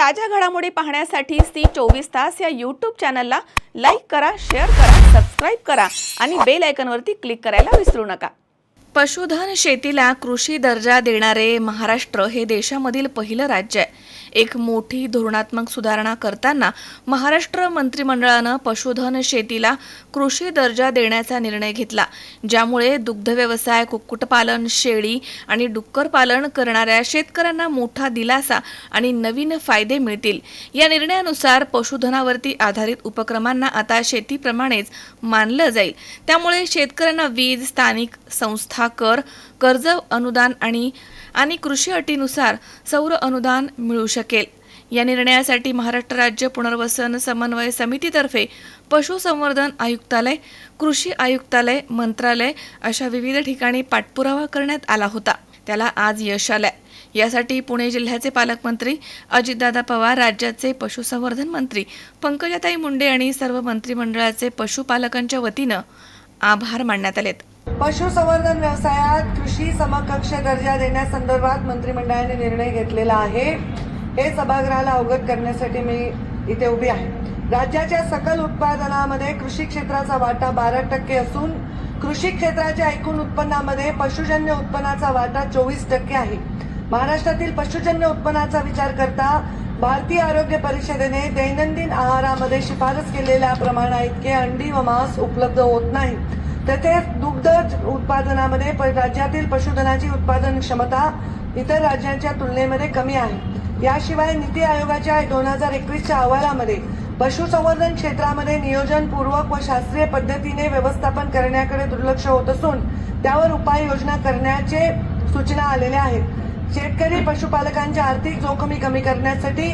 ताज्या घडामोडी पाहण्यासाठी सी चोवीस तास या यूट्यूब चॅनलला लाईक करा शेअर करा सबस्क्राईब करा आणि बेल आयकनवरती क्लिक करायला विसरू नका. पशुधन शेतीला कृषी दर्जा देणारे महाराष्ट्र हे देशामधील पहिलं राज्य आहे. एक मोठी धोरणात्मक सुधारणा करताना महाराष्ट्र मंत्रिमंडळानं पशुधन शेतीला कृषी दर्जा देण्याचा निर्णय घेतला ज्यामुळे दुग्धव्यवसाय कुक्कुटपालन शेळी आणि डुक्कर पालन करणाऱ्या शेतकऱ्यांना मोठा दिलासा आणि नवीन फायदे मिळतील. या निर्णयानुसार पशुधनावरती आधारित उपक्रमांना आता शेतीप्रमाणेच मानलं जाईल. त्यामुळे शेतकऱ्यांना वीज स्थानिक संस्था कर कर्ज अनुदान आणि आणि कृषी अटीनुसार सौर अनुदान मिळू शकेल. या निर्णयासाठी महाराष्ट्र राज्य पुनर्वसन समन्वय समितीतर्फे पशुसंवर्धन आयुक्तालय कृषी आयुक्तालय मंत्रालय अशा विविध ठिकाणी पाठपुरावा करण्यात आला होता. त्याला आज यश आलंय. यासाठी पुणे जिल्ह्याचे पालकमंत्री अजितदादा पवार राज्याचे पशुसंवर्धन मंत्री पंकजाताई मुंडे आणि सर्व मंत्रिमंडळाचे पशुपालकांच्या वतीनं आभार मानण्यात आलेत. पशुसंवर्धन व्यवसायात कृषी समकक्ष दर्जा देण्यासंदर्भात मंत्रिमंडळाने निर्णय घेतलेला आहे. हे सभागृहाला अवगत करण्यासाठी मी इथे उभी आहे. राज्याच्या सकल उत्पादनामध्ये कृषी क्षेत्राचा वाटा बारा टक्के असून कृषी क्षेत्राच्या एकूण उत्पन्नामध्ये पशुजन्य उत्पन्नाचा वाटा चोवीस टक्के आहे. महाराष्ट्रातील पशुजन्य उत्पन्नाचा विचार करता भारतीय आरोग्य परिषदेने दैनंदिन आहारामध्ये शिफारस केलेल्या प्रमाणा इतके अंडी व मांस उपलब्ध होत नाही. तसेच दुग्ध उत्पादनामध्ये प- राज्यातील पशुधनाची उत्पादन क्षमता इतर राज्यांच्या तुलनेमध्ये कमी आहे. याशिवाय नीती आयोगाच्या दोन हजार एकवीसच्या अहवालामध्ये पशुसंवर्धन क्षेत्रामध्ये नियोजनपूर्वक व शास्त्रीय पद्धतीने व्यवस्थापन करण्याकडे दुर्लक्ष होत असून त्यावर उपाययोजना करण्याचे सूचना आलेल्या आहेत. शेतकरी पशुपालकांच्या आर्थिक जोखमी कमी करण्यासाठी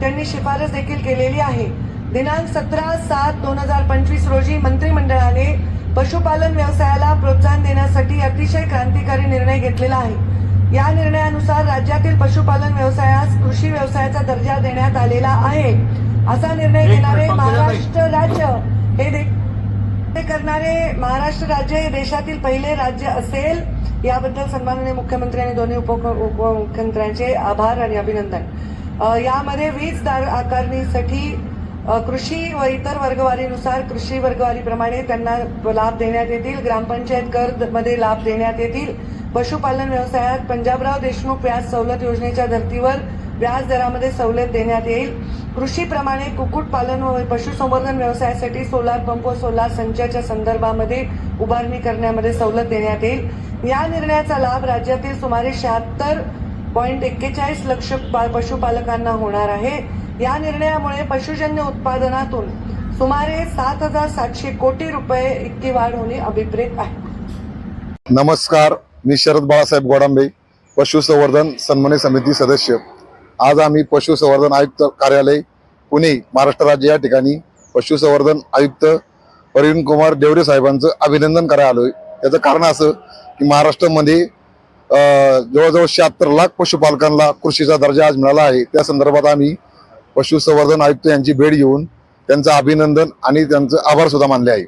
त्यांनी शिफारस देखील केलेली आहे. दिनांक सतरा सात दोन हजार पंचवीस रोजी मंत्रिमंडळाने पशुपालन व्यवसायाला प्रोत्साहन देण्यासाठी अतिशय क्रांतिकारी निर्णय घेतलेला आहे. या निर्णयानुसार राज्यातील पशुपालन व्यवसायास कृषी व्यवसायाचा दर्जा देण्यात आलेला आहे. असा निर्णय घेणारे महाराष्ट्र राज्य हे करणारे महाराष्ट्र राज्य हे देशातील पहिले राज्य असेल. याबद्दल सन्माननीय मुख्यमंत्री आणि दोन्ही उप उपमुख्यमंत्र्यांचे आभार आणि अभिनंदन. यामध्ये वीज दार आकारणीसाठी कृषी व इतर वर्गवारीनुसार कृषी वर्गवारीप्रमाणे त्यांना लाभ देण्यात येतील. ग्रामपंचायत कर मध्ये लाभ देण्यात येतील. पशुपालन व्यवसायात पंजाबराव देशमुख व्याज सवलत योजनेच्या धर्तीवर व्याज दरामध्ये सवलत देण्यात येईल. कृषीप्रमाणे कुक्कुटपालन व पशुसंवर्धन व्यवसायासाठी सोलार पंप व सोलार संचाच्या संदर्भामध्ये उभारणी करण्यामध्ये सवलत देण्यात येईल. या निर्णयाचा लाभ राज्यातील सुमारे शहात्तर पॉईंट एक्केचाळीस लक्ष पा- पशुपालकांना होणार आहे. या निर्णयामुळे पशुजन्य उत्पादनातून सुमारे सात हजार सातशे कोटी रुपये इतकी वाढ होणे अभिप्रेत आहे. नमस्कार मी शरद बाळासाहेब गोडांबे पशुसंवर्धन सन्मानी समिती सदस्य. आज आम्ही पशुसंवर्धन आयुक्त कार्यालय पुणे महाराष्ट्र राज्य या ठिकाणी पशुसंवर्धन आयुक्त प्रवीण कुमार देवरे साहेबांचं अभिनंदन करायला आलोय. याचं कारण असं की महाराष्ट्रामध्ये जवळजवळ शहात्तर लाख पशुपालकांना कृषीचा दर्जा आज मिळाला आहे. त्या संदर्भात आम्ही पशुसंवर्धन आयुक्त यांची भेट घेऊन त्यांचं अभिनंदन आणि त्यांचं आभार सुद्धा मानले आहे.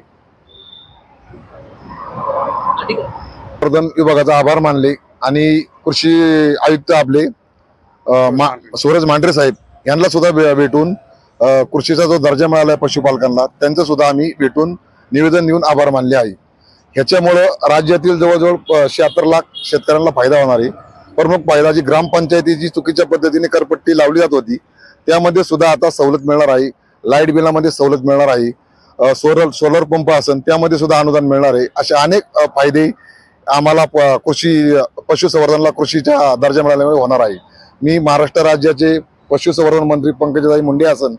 संवर्धन विभागाचा आभार मानले आणि कृषी आयुक्त आपले मा- सूरज मांढरे साहेब यांना सुद्धा भेटून कृषीचा जो दर्जा मिळाला आहे पशुपालकांना त्यांचं सुद्धा आम्ही भेटून निवेदन देऊन आभार मानले आहे. ह्याच्यामुळं राज्यातील जवळजवळ शहात्तर लाख शेतकऱ्यांना फायदा होणार आहे. प्रमुख फायदा जी ग्रामपंचायतीची चुकीच्या पद्धतीने करपट्टी लावली जात होती त्यामध्ये सुद्धा आता सवलत मिळणार आहे. लाइट बिलामध्ये सवलत मिळणार आहे. सोलर सोलर पंप असेल त्यामध्ये सुद्धा अनुदान मिळणार आहे. असे अनेक फायदे आम्हाला प- कृषी पशुसंवर्धनला कृषीच्या दर्जा मिळाल्यामुळे होणार आहे. मी महाराष्ट्र राज्याचे पशुसंवर्धन मंत्री पंकजाताई मुंडे असन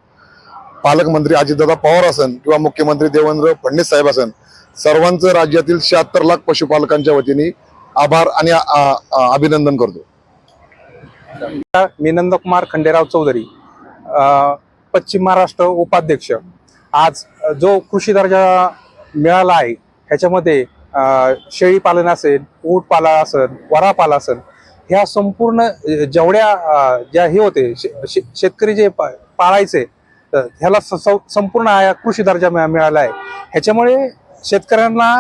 पालकमंत्री अजितदादा पवार असन किंवा मुख्यमंत्री देवेंद्र फडणवीस साहेब असन सर्वांचं राज्यातील शहात्तर लाख पशुपालकांच्या वतीने आभार आणि अभिनंदन करतो. मी नंदकुमार खंडेराव चौधरी. पश्चिम महाराष्ट्र उपाध्यक्ष. आज जो कृषी दर्जा मिळाला आहे ह्याच्यामध्ये शेळी पालन असेल ऊट पाला असेल वरा पाला असेल ह्या संपूर्ण जेवढ्या ज्या हे होते शे- शे- शेतकरी जे पा- पाळायचे ह्याला स- संपूर्ण आया कृषी दर्जा मिळा- मिळाला आहे. ह्याच्यामुळे शेतकऱ्यांना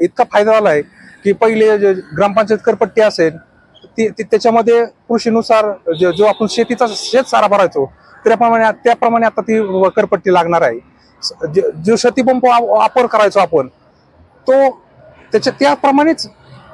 इतका फायदा झाला आहे की पहिले जे ग्रामपंचायत करपट्टी असेल ती त्याच्यामध्ये कृषीनुसार जो आपण शेतीचा शेत सारा भरायचो त्याप्रमाणे त्याप्रमाणे आता ती करपट्टी लागणार आहे. स- जो शेतीपंप वापर करायचो आपण तो त्याच्या त्याप्रमाणेच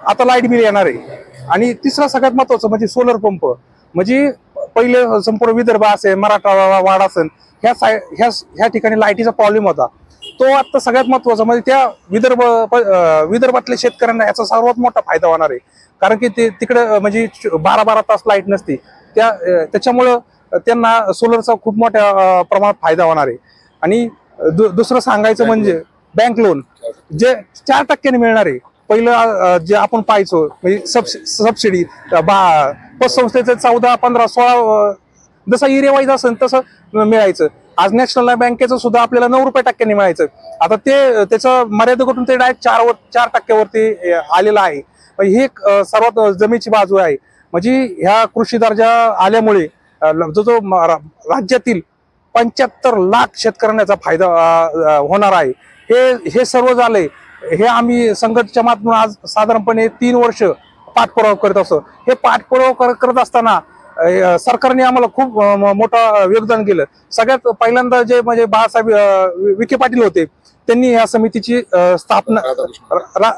आता लाइट बिल येणार आहे. आणि तिसरा सगळ्यात महत्वाचं म्हणजे सोलर पंप म्हणजे पहिले संपूर्ण विदर्भ असेल मराठा वाड असेल ह्या साय ह्या ह्या ठिकाणी लाईटीचा प्रॉब्लेम होता. तो आता सगळ्यात महत्त्वाचा म्हणजे त्या विदर्भ प- विदर्भातल्या शेतकऱ्यांना याचा सर्वात मोठा फायदा होणार आहे. कारण की ते तिकडं म्हणजे बारा बारा तास लाइट नसते. त्या त्याच्यामुळं त्यांना सोलरचा खूप मोठ्या प्रमाणात फायदा होणार आहे. आणि दु- दुसरं सांगायचं म्हणजे बँक लोन जे चार टक्क्याने मिळणार आहे. पहिलं जे आपण पाहायचो म्हणजे सबसि- सबसिडी बा पतसंस्थेचं चौदा पंधरा सोळा जसं एरिया वाईज असेल तसं मिळायचं. आज नॅशनल बँकेचं सुद्धा आपल्याला नऊ रुपये टक्क्यांनी मिळायचं. आता ते त्याचं मर्यादेकडून ते डायरेक्ट चार चार टक्क्यावरती आलेलं आहे. ही सर्वात जमेची बाजू आहे. म्हणजे ह्या कृषी दर्जा आल्यामुळे जो जो राज्यातील पंच्याहत्तर लाख शेतकऱ्यांना याचा फायदा होणार आहे. हे हे सर्व झालंय हे आम्ही संघटनेच्या माध्यमातून आज साधारणपणे तीन वर्ष पाठपुरावा करत असतो. हे पाठपुरावा कर- करत असताना सरकारने आम्हाला खूप मोठं योगदान केलं. सगळ्यात पहिल्यांदा जे म्हणजे बाळासाहेब विखे पाटील होते त्यांनी या समितीची स्थापना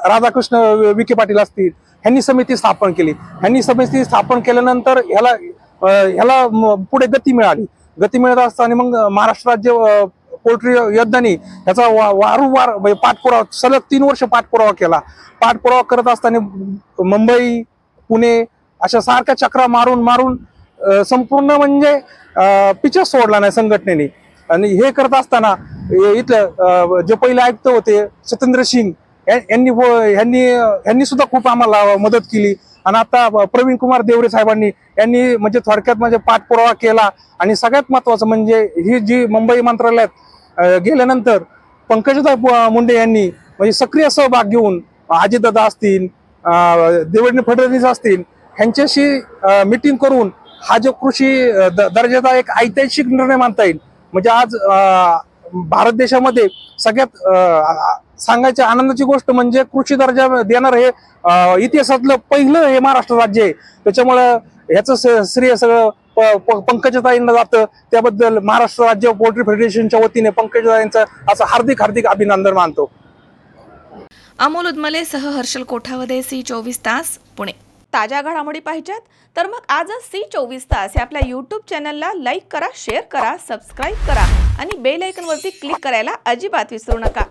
राधाकृष्ण. विखे पाटील असतील ह्यांनी समिती स्थापन केली. ह्यांनी समिती स्थापन केल्यानंतर ह्याला ह्याला पुढे गती मिळाली. गती मिळत असताना मग महाराष्ट्र राज्य पोल्ट्री योद्धानी ह्याचा वा- वारंवार म्हणजे पाठपुरावा सलग तीन वर्ष पाठपुरावा केला. पाठपुरावा करत असताना मुंबई पुणे अशा सारख्या चक्रा मारून मारून संपूर्ण म्हणजे पिचर सोडला नाही संघटनेने. आणि हे करत असताना इथलं जे पहिले आयुक्त होते सत्येंद्र सिंग या- यांनी यांनी यांनी सुद्धा खूप आम्हाला मदत केली. आणि आता प्रवीण कुमार देवरे साहेबांनी यांनी म्हणजे थोडक्यात म्हणजे पाठपुरावा केला. आणि सगळ्यात महत्वाचं म्हणजे ही जी मुंबई मंत्रालयात गेल्यानंतर पंकजदा मुंडे यांनी म्हणजे सक्रिय सहभाग घेऊन अजितदादा असतील देवडणी देवेंद्र फडणवीस असतील ह्यांच्याशी मिटिंग करून हा जो कृषी द- दर्जाचा एक ऐतिहासिक निर्णय मानता येईल. म्हणजे आज भारत देशामध्ये सगळ्यात सांगायची आनंदाची गोष्ट म्हणजे कृषी दर्जा देणार हे इतिहासातलं पहिलं हे महाराष्ट्र राज्य आहे. त्याच्यामुळं ह्याचं श्रेय सगळं पंकजताईंना जातं. त्याबद्दल महाराष्ट्र राज्य पोल्ट्री फेडरेशनच्या वतीने पंकजताईंचं असं हार्दिक हार्दिक अभिनंदन मानतो. अमोल उदमले सह हर्षल कोठावदे सी चोवीस तास पुणे. ताज्या घडामोडी पाहिजेत? तर मग आजच सी चोवीस तास या आपल्या यूट्यूब चॅनलला लाईक करा शेअर करा सबस्क्राईब करा आणि बेल आयकॉनवरती क्लिक करायला अजिबात विसरू नका.